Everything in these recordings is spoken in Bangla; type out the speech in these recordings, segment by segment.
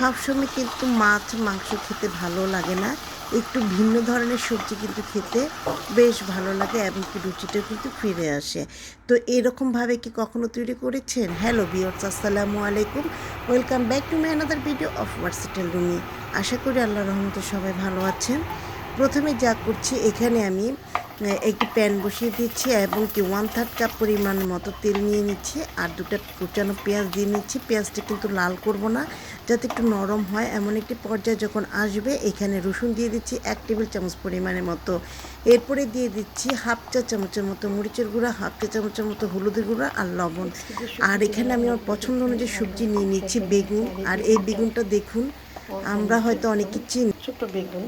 সবসময় কিন্তু মাছ, মাংস খেতে ভালো লাগে না। একটু ভিন্ন ধরনের সবজি কিন্তু খেতে বেশ ভালো লাগে এবং কি রুচিটাও কিন্তু ফিরে আসে। তো এরকমভাবে কি কখনো তৈরি করেছেন? হ্যালো বিয়র্স আসসালামু আলাইকুম। Welcome back to my another video of versatile Rumi আশা করি আল্লাহ রহমতে সবাই ভালো আছেন। প্রথমে যা করছি, এখানে আমি একটি প্যান বসিয়ে দিচ্ছি এবং কি ওয়ান থার্ড কাপ পরিমাণ মতো তেল নিয়ে নিচ্ছি আর দুটো কুচানো পেঁয়াজ দিয়ে নিচ্ছি। পেঁয়াজটা কিন্তু লাল করব না, যাতে একটু নরম হয়। এমন একটি পর্যায়ে যখন আসবে, এখানে রসুন দিয়ে দিচ্ছি এক টেবিল চামচ পরিমাণের মতো। এরপরে দিয়ে দিচ্ছি হাফ চা চামচের মতো মরিচের গুঁড়া, হাফ চা চামচের মতো হলুদের গুঁড়া আর লবণ। আর এখানে আমি আমার পছন্দ অনুযায়ী সবজি নিয়ে নিচ্ছি বেগুন। আর এই বেগুনটা দেখুন, আমরা হয়তো অনেকে চিনি। ছোট বেগুন।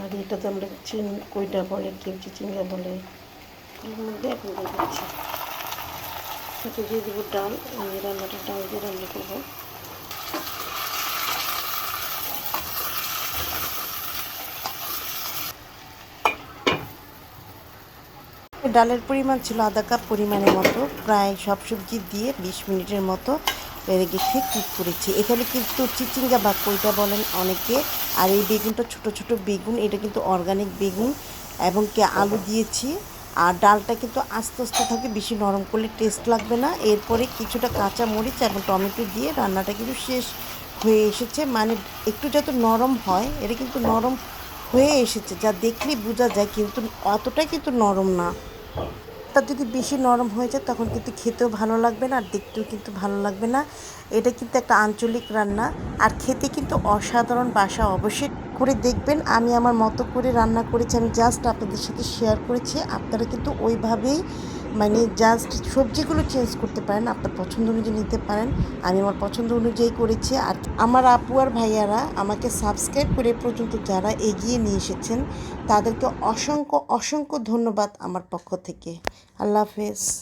আর এটাতে আমরা চিন, কইটা বলে কেউ চিচিঙ্গা বলে। এর মধ্যে দিয়ে দিচ্ছি। এতে দিয়ে দেবো ডাল, আমি রান্নাটা ডাল দিয়ে রান্না করব। ডালের পরিমাণ ছিল আধা কাপ পরিমাণের মতো। প্রায় সব সবজি দিয়ে বিশ মিনিটের মতো রেখে কুক করেছি? এখানে কিন্তু চিচিঙ্গা বা কইটা বলেন অনেকে। আর এই বেগুনটা ছোট ছোট বেগুন, এটা কিন্তু অর্গানিক বেগুন এবং কি আলু দিয়েছি। আর ডালটা কিন্তু আস্তে আস্তে থাকে বেশি নরম করলে টেস্ট লাগবে না। এরপরে কিছুটা কাঁচা মরিচ এবং টমেটো দিয়ে রান্নাটা কিন্তু শেষ হয়ে এসেছে। মানে একটু যত নরম হয়, এটা কিন্তু নরম হয়ে এসেছে। যা দেখলেই বোঝা যায়, কিন্তু অতটা কিন্তু নরম না। তা যদি বেশি নরম হয়ে যায়, তখন কিন্তু খেতেও ভালো লাগবে না, আর দেখতেও কিন্তু ভালো লাগবে না। এটা কিন্তু একটা আঞ্চলিক রান্না, আর খেতে কিন্তু অসাধারণ বাসা অবশ্যই করে দেখবেন। আমি আমার মতো করে রান্না করেছি, আমি জাস্ট আপনাদের সাথে শেয়ার করেছি। আপনারা কিন্তু ওইভাবেই মানে জাস্ট সবজিগুলো চেঞ্জ করতে পারেন, আপনার পছন্দ অনুযায়ী নিতে পারেন। আমি আমার পছন্দ অনুযায়ী করেছি। আর আমার আপু আর ভাইয়ারা আমাকে সাবস্ক্রাইব করে পর্যন্ত যারা এগিয়ে নিয়ে এসেছেন, তাদেরকে অসংখ্য অসংখ্য ধন্যবাদ আমার পক্ষ থেকে। আল্লাহ হাফেজ।